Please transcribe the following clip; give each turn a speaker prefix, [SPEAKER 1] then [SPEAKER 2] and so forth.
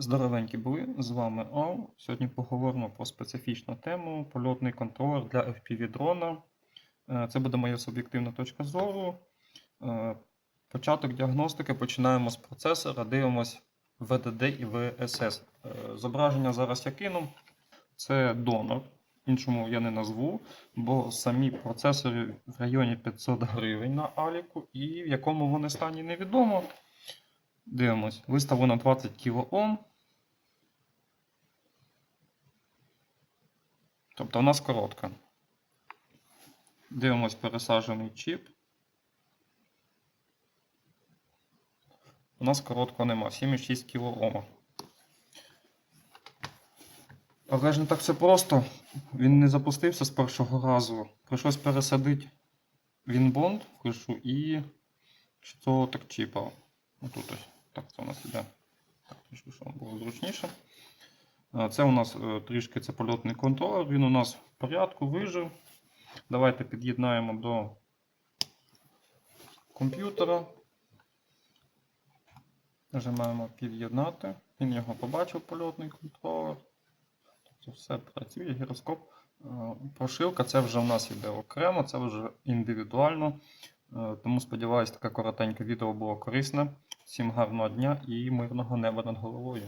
[SPEAKER 1] Здоровенькі були, з вами Ав. Сьогодні поговоримо про специфічну тему польотний контролер для FPV дрона. Е, Це буде моя суб'єктивна точка зору. Е, Початок діагностики починаємо з процесора, дивимось VDD і VSS. Е, Зображення зараз я кину. Це донор. Іншому я не назву, бо самі процесори в районі 500 гривень на Аліку, і в якому вони стані невідомо. Дивимось, виставлено 20 кОм. Тобто у нас коротка. Дивимось пересаджений чіп. У нас короткого нема, 7,6 кОм. Але ж не так все просто. Він не запустився з першого разу. Прийшлось пересадити Вінбонд, пишу, і то так чіпа. Отут ось. Так, це у нас іде. Так, трішки, щоб було зручніше. Це у нас е, трішки це польотний контролер. Він у нас в порядку, вижив. Давайте під'єднаємо до комп'ютера. Нажимаємо під'єднати. Він його побачив, польотний контролер. Тобто все працює, гіроскоп. Е, Прошивка це вже в нас йде окремо, це вже індивідуально. Е, Тому сподіваюся, таке коротеньке відео було корисне. Всім гарного дня і мирного неба над головою.